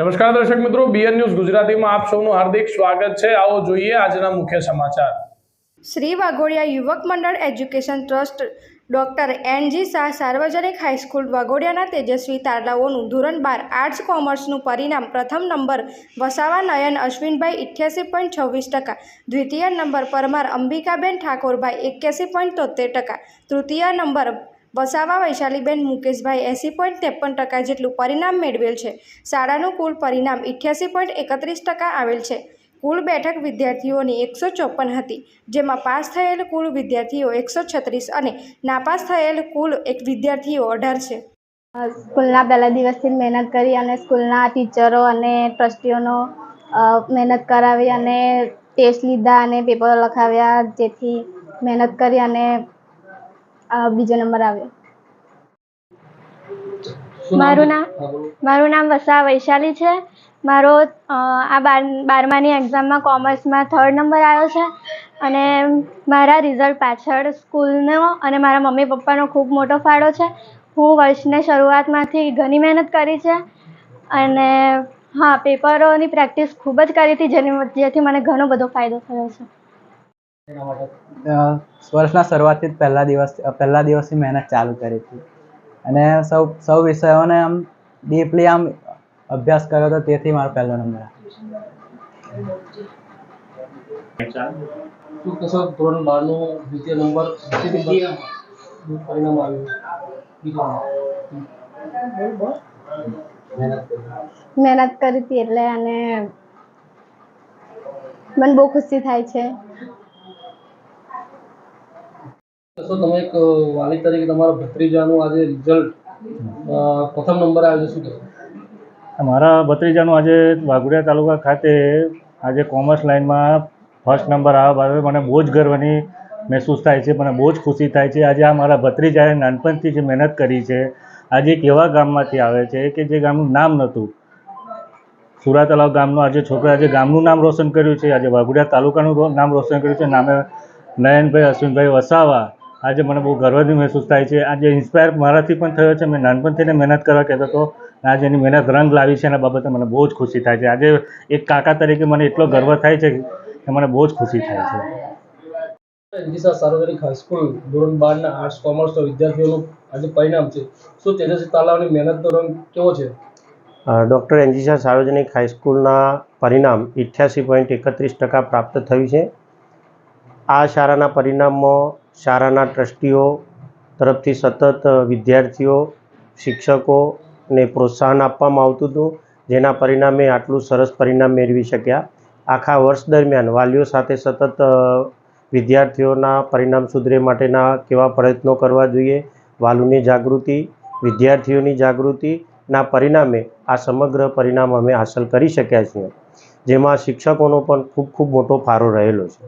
નમસ્કાર દર્શક મિત્રો બીએન ન્યૂઝ ગુજરાતીમાં આપ સૌનું હાર્દિક સ્વાગત છે. આવો જોઈએ આજના મુખ્ય સમાચાર. શ્રી વાઘોડિયા યુવક મંડળ education trust doctor N G Shah સાર્વજનિક હાઈસ્કૂલ વાઘોડિયાના તેજસ્વી તારલાઓનું ધોરણ બાર આર્ટ્સ કોમર્સનું પરિણામ પ્રથમ નંબર વસાવા નયન અશ્વિનભાઈ ઇઠ્યાસી પોઈન્ટ છવ્વીસ ટકા, દ્વિતીય નંબર પરમાર અંબિકાબેન ઠાકોરભાઈ એક્યાસી પોઈન્ટ તોતેર ટકા, તૃતીય નંબર વસાવા વૈશાલીબેન મુકેશભાઈ એંસી પોઈન્ટ ત્રેપન ટકા જેટલું પરિણામ મેળવેલ છે. શાળાનું કુલ પરિણામ ઇઠ્યાસી પોઈન્ટ એકત્રીસ ટકા આવેલ છે. કુલ બેઠક વિદ્યાર્થીઓની એકસો ચોપન હતી, જેમાં પાસ થયેલ કુલ વિદ્યાર્થીઓ એકસો છત્રીસ અને નાપાસ થયેલ કુલ એક વિદ્યાર્થીઓ અઢાર છે. સ્કૂલના પહેલા દિવસથી મહેનત કરી અને સ્કૂલના ટીચરો અને ટ્રસ્ટીઓનો મહેનત કરાવી અને ટેસ્ટ લીધા અને પેપરો લખાવ્યા, જેથી મહેનત કરી અને બીજો નંબર આવ્યો. મારું નામ મારું નામ વસા વૈશાલી છે. મારો આ બાર બારમાની એક્ઝામમાં કોમર્સમાં થર્ડ નંબર આવ્યો છે. અને મારા રિઝલ્ટ પાછળ સ્કૂલનો અને મારા મમ્મી પપ્પાનો ખૂબ મોટો ફાળો છે. હું વર્ષને શરૂઆતમાંથી ઘણી મહેનત કરી છે. અને હા પેપરોની પ્રેક્ટિસ ખૂબ જ કરી હતી જેની જેથી મને ઘણો બધો ફાયદો થયો છે. વર્ષના શરૂઆતથી જ પહેલા દિવસ પહેલા દિવસથી મહેનત ચાલુ કરી હતી. અને સૌ સૌ વિષયોને આમ ડીપલી આમ અભ્યાસ કર્યો હતો તેથી મારો પહેલો નંબર શું કહેશો? ધોરણ બારનું દ્વિતીય નંબર પરિણામ આવ્યું? મહેનત કરી હતી એટલે અને મને બહુ ખુશી થાય છે. કહેશો તમે એક વાલી તરીકે તમારા ભત્રીજાનું આજે રિઝલ્ટ પ્રથમ નંબર આવ્યો છે, શું કહેશો? મારા ભત્રીજાનું આજે વાઘોડિયા તાલુકા ખાતે આજે કોમર્સ લાઇનમાં ફર્સ્ટ નંબર આવ્યા બાદ મને બહુ જ ગર્વની મહેસૂસ થાય છે, મને બહુ જ ખુશી થાય છે. આજે આ મારા ભત્રીજાએ નાનપણથી જે મહેનત કરી છે, આજે એક એવા ગામમાંથી આવે છે કે જે ગામનું નામ નહોતું. સુરા તળાવ ગામનો આજે છોકરા આજે ગામનું નામ રોશન કર્યું છે, આજે વાઘોડિયા તાલુકાનું નામ રોશન કર્યું છે. નામે નયનભાઈ, અશ્વિનભાઈ વસાવા આજે મને બહુ ગર્વની મહેસૂસ થાય છે. આજે ઇન્સ્પાયર મારાથી પણ થયો છે મેં નાનપણથી મહેનત કરવા કહેતો હતો. આજે એની મહેનત રંગ લાવી છે એના બાબતે મને બહુ જ ખુશી થાય છે. આજે એક કાકા તરીકે મને એટલો ગર્વ થાય છે કે મને બહુ જ ખુશી થાય છે. એનજીસા સાર્વજનિક હાઈસ્કૂલ ધોરણ બારના આર્ટ્સ કોમર્સના વિદ્યાર્થીઓનું આજે પરિણામ છે. શું તેજસ્વી તાલાવની મહેનતનો રંગ કેવો છે? ડૉક્ટર એન્જીસા સાર્વજનિક હાઈસ્કૂલના પરિણામ ઇઠ્યાસી પોઈન્ટ એકત્રીસ ટકા પ્રાપ્ત થયું છે. આ શાળાના પરિણામમાં શાળાના ટ્રસ્ટીઓ તરફથી સતત વિદ્યાર્થીઓ શિક્ષકોને પ્રોત્સાહન આપવામાં આવતું હતું, જેના પરિણામે આટલું સરસ પરિણામ મેળવી શક્યા. આખા વર્ષ દરમિયાન વાલીઓ સાથે સતત વિદ્યાર્થીઓના પરિણામ સુધરે માટેના કેવા પ્રયત્નો કરવા જોઈએ? વાલુની જાગૃતિ, વિદ્યાર્થીઓની જાગૃતિના પરિણામે આ સમગ્ર પરિણામ અમે હાંસલ કરી શક્યા છીએ, જેમાં શિક્ષકોનો પણ ખૂબ ખૂબ મોટો ફાળો રહેલો છે.